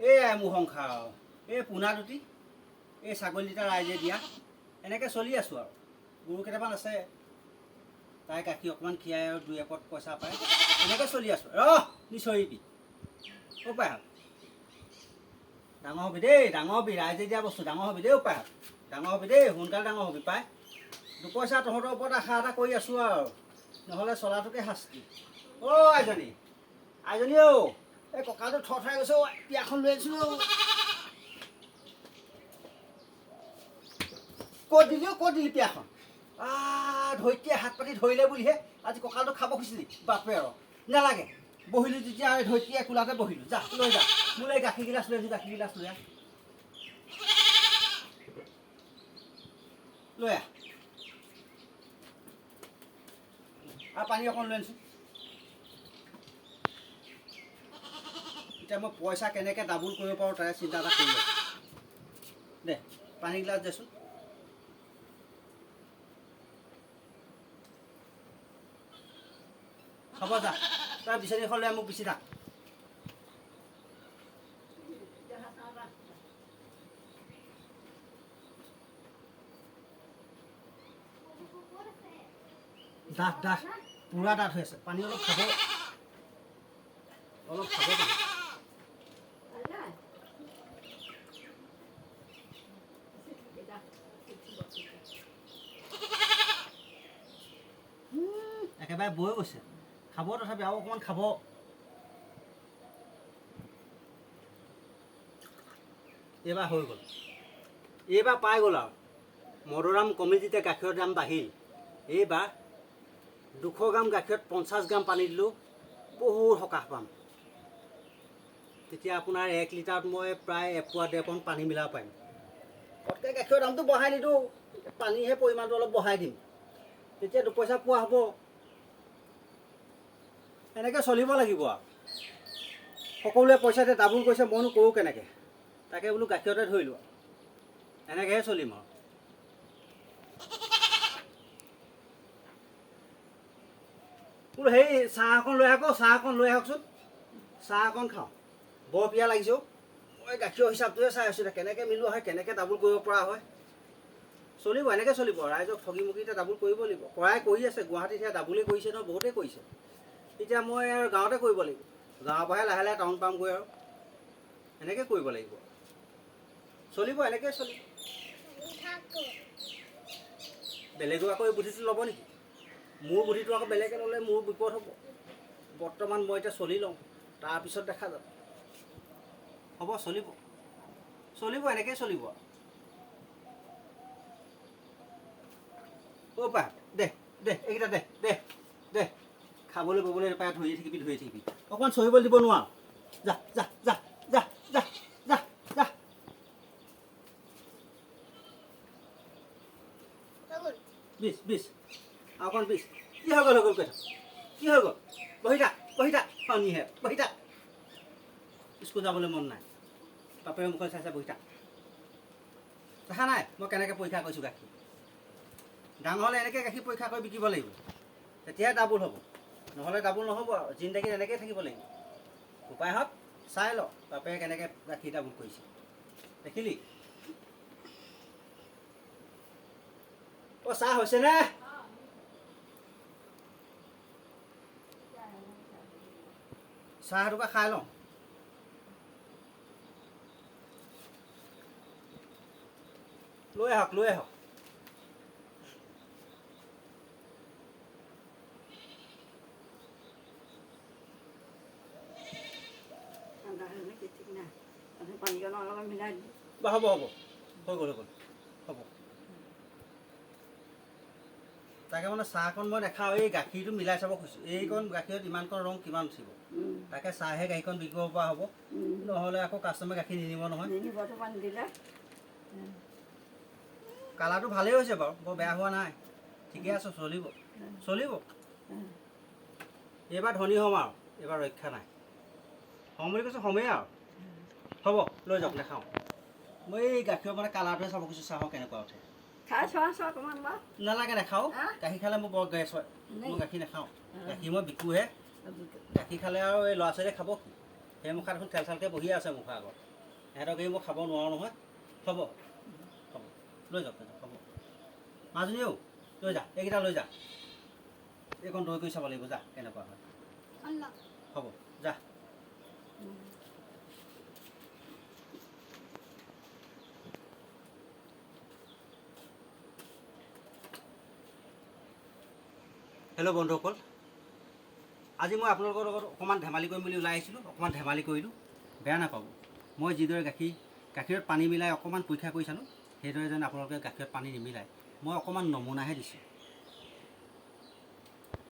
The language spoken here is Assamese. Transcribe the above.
এয়াই মোৰ সংসাৰ আৰু এই পোনা দুটি এই ছাগলীকেইটা ৰাইজে দিয়া। এনেকৈ চলি আছোঁ আৰু। গৰু কেইটামান আছে। তাই গাখীৰ অকণমান খীৰাই আৰু দুই এপদ পইচা পায়। এনেকৈ চলি আছোঁ। ৰহ নিচৰিবি অ' পায় ডাঙৰ হবি দেই, ডাঙৰ হবি। ৰাইজে দিয়া বস্তু, ডাঙৰ হবি দেই পায় ডাঙৰ হবি দেই, সোনকালে ডাঙৰ হবি পাই দুপইচা তহঁতৰ ওপৰত আশা এটা কৰি আছোঁ আৰু। নহ'লে চলাটোকে শাস্তি। অ' আইজনী। আইজনী অ' এই কঁকালটো থৰ থৰাই গৈছে অ' বিয়াখন লৈ আহিছোঁ অ' ক'ত দিলি অ' ক'ত দিলি পিয়াখন ধৈৰ্য্যে হাত পাতি ধৰিলে বুলিহে আজি কঁকালটো খাব খুজিলি বাপে আৰু নালাগে। বহিলোঁ যেতিয়া ধৈৰ্য্যে কোলাতে বহিলোঁ। যা লৈ যা। মোলৈ গাখীৰ গিলাচ লৈ আহিছোঁ গাখীৰ গিলাচ লৈ আহ। লৈ আহ। আৰু পানী অকণ লৈ আনিছোঁ এতিয়া মই পইচা কেনেকৈ ডাবুল কৰিব পাৰোঁ তাৰে চিন্তা এটা কৰি দে, পানী গিলাচ দেচোন। হ'ব যা, তই বিচাৰি এখন লৈ মোক বিচি থাক। ডাঠ ডাঠ পূৰা ডাঠ হৈ আছে। পানী অলপ খাব। অলপ খাব একেবাৰে বৈ গৈছে। খাব তথাপি আৰু অকণমান খাব। এইবাৰ হৈ গ'ল। এইবাৰ পাই গ'ল আৰু। মদৰাম কমিটিতে গাখীৰৰ দাম বাঢ়িল। এইবাৰ দুশ গ্ৰাম গাখীৰত পঞ্চাছ গ্ৰাম পানী দিলোঁ। বহুত সকাহ পাম। তেতিয়া আপোনাৰ এক লিটাৰত মই প্ৰায় এপোৱা ডেৰ পোন পানী মিলাব পাৰিম। পটকৈ গাখীৰৰ দামটো বঢ়াই নিদিওঁ। পানীহে পৰিমাণটো অলপ বঢ়াই দিম। তেতিয়া দুপইচা পোৱা হ'ব। এনেকৈ চলিব লাগিব আৰু সকলোৱে পইচাতে ডাবুল কৈছে মইনো কৰোঁ কেনেকৈ? তাকে বোলো গাখীৰতে ধৰিলোঁ এনেকৈহে চলিম আৰু বোলো সেই চাহ অকণ লৈ আহক চাহ অকণ লৈ আহকচোন। চাহ অকণ খাওঁ। বৰ পিয়া লাগিছে। মই গাখীৰৰ হিচাপটোহে চাই আছোঁ কেনেকৈ মিলোৱা হয় কেনেকৈ ডাবুল কৰিব পৰা হয়। চলিব এনেকৈ চলিব। ৰাইজক ঠগি মুগি এতিয়া ডাবুল কৰিব লাগিব। কৰাই কৰি আছে গুৱাহাটীত সেয়া ডাবুলেই কৰিছে নহয় বহুতেই কৰিছে। এতিয়া মই আৰু গাঁৱতে কৰিব লাগিব। গাঁৱৰ পৰাহে লাহে লাহে টাউন পামগৈ আৰু। এনেকৈ কৰিব লাগিব। চলিব এনেকৈ চলিব। বেলেগো আকৌ এই বুদ্ধিটো ল'ব নেকি? মোৰ বুদ্ধিটো আকৌ বেলেগে ল'লে মোৰ বিপদ হ'ব। বৰ্তমান মই এতিয়া চলি লওঁ তাৰপিছত দেখা যাব। হ'ব চলিব। চলিব এনেকৈ চলিব। অ' পা দে দে এইকেইটা দে দে। খাবলৈ ববলৈ নাপায় ধৰি থাকিবি ধৰি থাকিবি অকণমান চহিবলৈ দিব নোৱাৰ যা যা যা যা যা যা যা। বিছ বিছ অকণ বিছ কি হৈ গ'ল হৈ গ'ল কৈ থাক কি হৈ গ'ল বহি থাক বহি থাক পানীহে বহি থাক স্কুল যাবলৈ মন নাই। বাপেৰে মুখত চাই চাই বহি থাক দেখা নাই? মই কেনেকৈ পৰীক্ষা কৰিছোঁ গাখীৰ? ডাঙৰ হ'লে এনেকৈ গাখীৰ পৰীক্ষা কৰি বিকিব লাগিব। তেতিয়াহে ডাবুল হ'ব। নহ'লে ডাবুল নহ'ব আৰু। জিন্দগীত এনেকৈয়ে থাকিব লাগিব। উপায়হঁত চাই ল বাপেৰে কেনেকৈ গাখীৰ ডাবুল কৰিছে। দেখিলি? অ' চাহ হৈছেনে চাহ এটুকা খাই লওঁ। লৈ আহক লৈ আহক। পানীকণ অলপমান মিলাই দিম। হ'ব হ'ব। হৈ গ'ল হৈ গ'ল। হ'ব। তাকে মানে চাহকণ মই নাখাওঁ এই গাখীৰটো মিলাই চাব খুজিছোঁ। এইকণ গাখীৰত ইমানকণ ৰং কিমান উঠিব? তাকে চাহে গাখীৰকণ বিকিব পৰা হ'ব। নহ'লে আকৌ কাষ্টমাৰে গাখীৰ নিনিব নহয়। কালাৰটো ভালেই হৈছে বাৰু বৰ বেয়া হোৱা নাই। ঠিকে আছে চলিব। চলিব। এইবাৰ ধনী হ'ম আৰু এইবাৰ ৰক্ষা নাই। হ'ম বুলি কৈছোঁ হ'মেই আৰু। হ'ব লৈ যাওক নাখাওঁ মই এই গাখীৰৰ মানে কালাৰটোহে চাব খুজিছোঁ চাহৰ কেনেকুৱা উঠে। খাই চোৱা চোৱা অকণমান বাৰু। নালাগে নাখাওঁ? গাখীৰ খালে মোৰ বৰ গেছ হয়। মই গাখীৰ নাখাওঁ। গাখীৰ মই বিকোহে। গাখীৰ খালে আৰু এই ল'ৰা ছোৱালীয়ে খাব কি? সেই মুখা দেখোন থেল থেলকৈ বহিয়ে আছে মুখা আগত। সিহঁতক এই মই খাব নোৱাৰোঁ নহয়। হ'ব। হ'ব। লৈ যাওক হ'ব। মাজনীও লৈ যা। এইকেইটা লৈ যা। এইকণ দৈ কৰি চাব লাগিব যা। কেনেকুৱা হয়। হ'ব যা। হেল্ল' বন্ধুসকল আজি মই আপোনালোকৰ লগত অকণমান ধেমালি কৰিম বুলি ওলাই আহিছিলোঁ। অকণমান ধেমালি কৰিলোঁ। বেয়া নাপাব। মই যিদৰে গাখীৰ গাখীৰত পানী মিলাই অকণমান পৰীক্ষা কৰি চালোঁ সেইদৰে যেন আপোনালোকে গাখীৰত পানী নিমিলাই মই অকণমান নমুনাহে দিছোঁ।